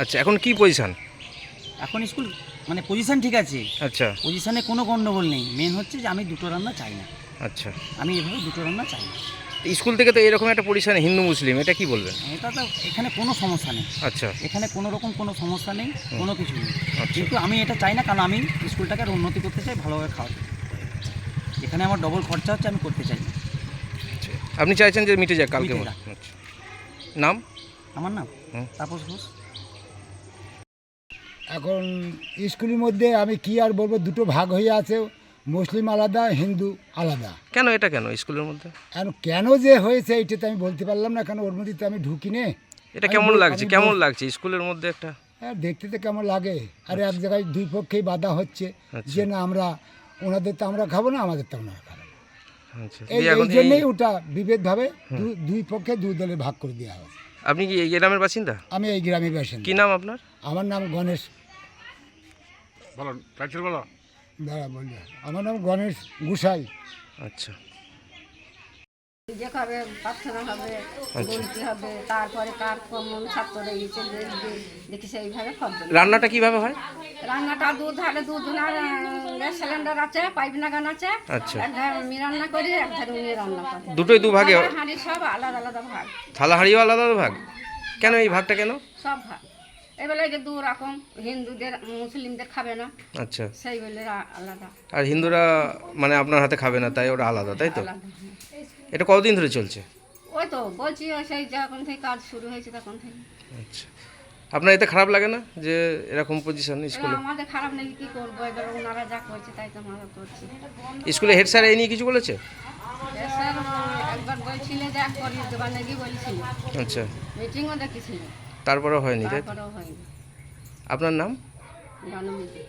আচ্ছা এখন কি পজিশন এখন স্কুল মানে পজিশন ঠিক আছে। আচ্ছা। পজিশনে কোনো গণ্ডগোল নেই। মেন হচ্ছে যে আমি দুটো রান্না চাই না। আচ্ছা। আমি এভাবে দুটো রান্না চাই না। স্কুল থেকে তো এরকম একটা পজিশন হিন্দু মুসলিম এটা কি বলবেন? এটা তো এখানে কোনো সমস্যা নেই। আচ্ছা। এখানে কোনো রকম কোনো সমস্যা নেই কোনো কিছু নেই। আচ্ছা। কিন্তু আমি এটা চাই না কারণ আমি স্কুলটাকে আরও উন্নতি করতে চাই ভালোভাবে খাওয়াতে এখানে আমার ডবল খরচা হচ্ছে আমি করতে চাই না। আচ্ছা। আপনি চাইছেন যে মিটে যাক কালকে। আচ্ছা। নাম? আমার নাম। তাপস ঘোষ। এখন স্কুলের মধ্যে আমি কি আর বলব দুটো ভাগ হয়ে আছে মুসলিম আলাদা হিন্দু আলাদা। কেন এটা কেন স্কুলের মধ্যে? এখন কেন যে হয়েছে এইটা তো আমি বলতে পারলাম না কেন ওর মধ্যে তো আমি ঢুকি নে এটা কেমন লাগছে? কেমন লাগছে স্কুলের মধ্যে একটা? হ্যাঁ দেখতে তো কেমন লাগে। আর এক জায়গায় দুই পক্ষেই বাধা হচ্ছে আচ্ছা। যে না আমরা ওনাদের তো আমরা খাব না আমাদের তো ওনারা খাব আচ্ছা। এই জন্যই ওটা বিভেদভাবে দুই পক্ষে দুই দলে ভাগ করে দেওয়া হবে আপনি কি এই গ্রামের বাসিন্দা? আমি এই গ্রামের বাসিন্দা। কি নাম আপনার? আমার নাম গণেশ। বলো বলো। দাঁড়া আমার নাম গণেশ গুসাই। আচ্ছা। হবে প্রার্থনা হবে বলতে হবে তারপরে কার কমন ছাত্র দেখি সেইভাবে খরচ রান্নাটা কীভাবে হয়? রান্নাটা দুধ হালে দুধ গ্যাস সিলিন্ডার আছে পাইপ লাগানো আছে আচ্ছা। ধারে আমি রান্না করি এক ধারে উনি রান্না করে। দুটোই দু ভাগে হাঁড়ি সব আলাদা আলাদা ভাগ। থালা হাঁড়িও আলাদা আলাদা ভাগ? কেন এই ভাগটা কেন? সব ভাগ। যে দু রকম হিন্দুদের মুসলিমদের খাবে না আচ্ছা। সেই বলে আলাদা। আর হিন্দুরা মানে আপনার হাতে খাবে না তাই ওটা আলাদা তাই তো? আলাদা এটা কতদিন ধরে চলছে? ওই তো বলছি সেই যখন থেকে কাজ শুরু হয়েছে তখন থেকে। আচ্ছা। আপনার এতে খারাপ লাগে না যে এরকম পজিশন স্কুলে? আমাদের খারাপ নেই কি করব? এবার ওনারা যা করছে তাই তো আমরা করছি। স্কুলে হেড স্যার এই নিয়ে কিছু বলেছে? স্যার একবার বলছিল যে এক করি দোকানে গিয়ে বলছিল। আচ্ছা। মিটিংও দেখেছিল। তারপরেও হয়নি তাই তো? তারপরেও হয়নি। আপনার নাম? গণমিটি